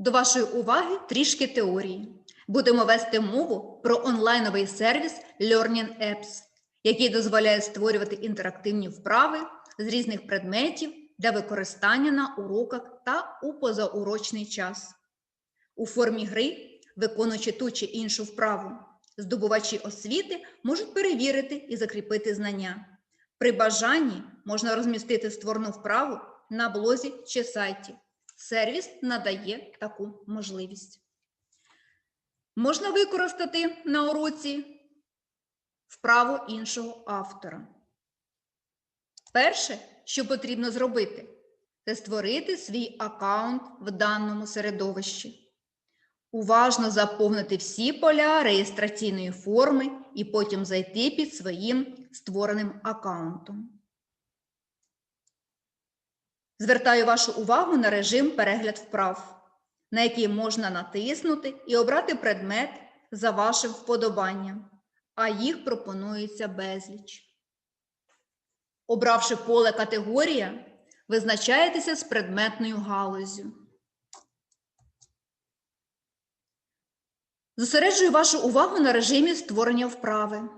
До вашої уваги трішки теорії. Будемо вести мову про онлайновий сервіс Learning Apps, який дозволяє створювати інтерактивні вправи з різних предметів для використання на уроках та у позаурочний час. У формі гри, виконуючи ту чи іншу вправу, здобувачі освіти можуть перевірити і закріпити знання. При бажанні можна розмістити створену вправу на блозі чи сайті. Сервіс надає таку можливість. Можна використати на уроці вправу іншого автора. Перше, що потрібно зробити, це створити свій аккаунт в даному середовищі. Уважно заповнити всі поля реєстраційної форми і потім зайти під своїм створеним аккаунтом. Звертаю вашу увагу на режим перегляд вправ, на який можна натиснути і обрати предмет за вашим вподобанням, а їх пропонується безліч. Обравши поле категорія, визначаєтеся з предметною галузю. Зосереджую вашу увагу на режимі створення вправи.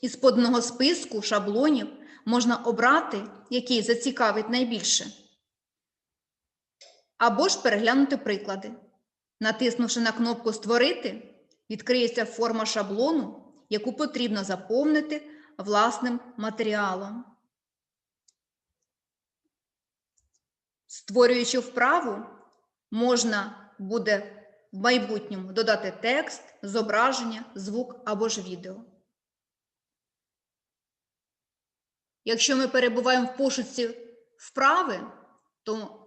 Із поданого списку шаблонів можна обрати, який зацікавить найбільше. Або ж переглянути приклади. Натиснувши на кнопку Створити, відкриється форма шаблону, яку потрібно заповнити власним матеріалом. Створюючи вправу, можна буде в майбутньому додати текст, зображення, звук або ж відео. Якщо ми перебуваємо в пошуці вправи, то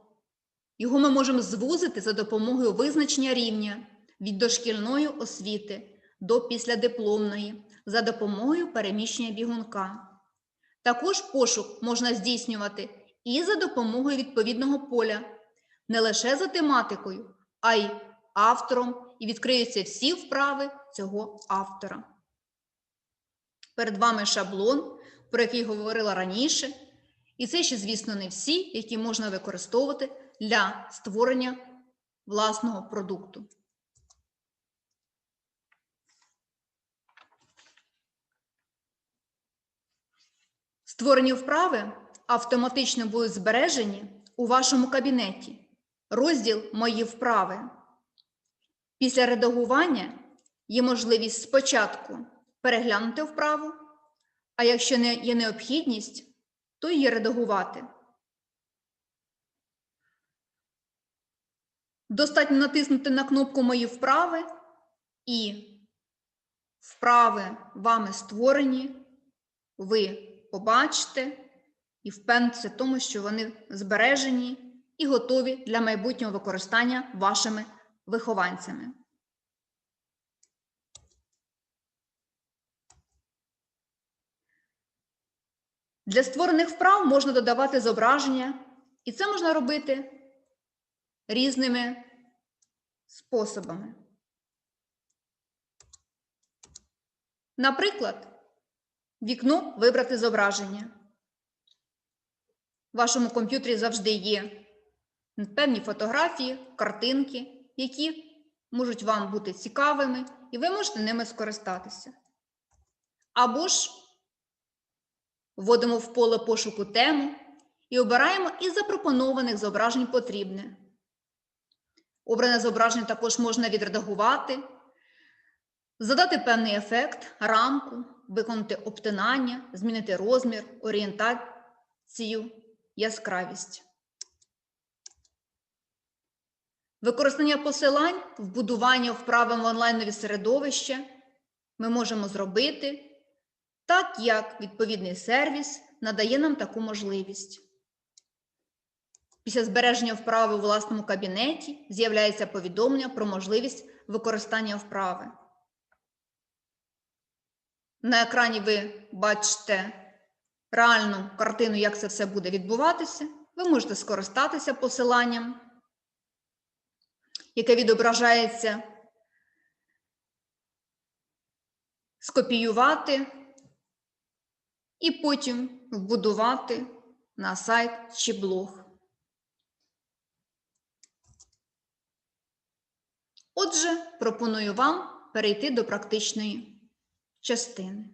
його ми можемо звузити за допомогою визначення рівня від дошкільної освіти до післядипломної за допомогою переміщення бігунка. Також пошук можна здійснювати і за допомогою відповідного поля, не лише за тематикою, а й автором, і відкриються всі вправи цього автора. Перед вами шаблон, про який говорила раніше, і це ще, звісно, не всі, які можна використовувати для створення власного продукту. Створені вправи автоматично будуть збережені у вашому кабінеті. Розділ Мої вправи. Після редагування є можливість спочатку переглянути вправу, а якщо не є необхідність, то її редагувати. Достатньо натиснути на кнопку Мої вправи, і вправи вами створені, ви побачите і впевнитеся в тому, що вони збережені і готові для майбутнього використання вашими вихованцями. Для створених вправ можна додавати зображення, і це можна робити різними способами. Наприклад, вікно вибрати зображення. В вашому комп'ютері завжди є певні фотографії, картинки, які можуть вам бути цікавими, і ви можете ними скористатися. Або ж вводимо в поле пошуку тему і обираємо із запропонованих зображень потрібне. Обране зображення також можна відредагувати, задати певний ефект, рамку, виконати обтинання, змінити розмір, орієнтацію, яскравість. Використання посилань, вбудування вправи в онлайнові середовище ми можемо зробити так, як відповідний сервіс надає нам таку можливість. Після збереження вправи у власному кабінеті з'являється повідомлення про можливість використання вправи. На екрані ви бачите реальну картину, як це все буде відбуватися. Ви можете скористатися посиланням, яке відображається, скопіювати і потім вбудувати на сайт чи блог. Отже, пропоную вам перейти до практичної частини.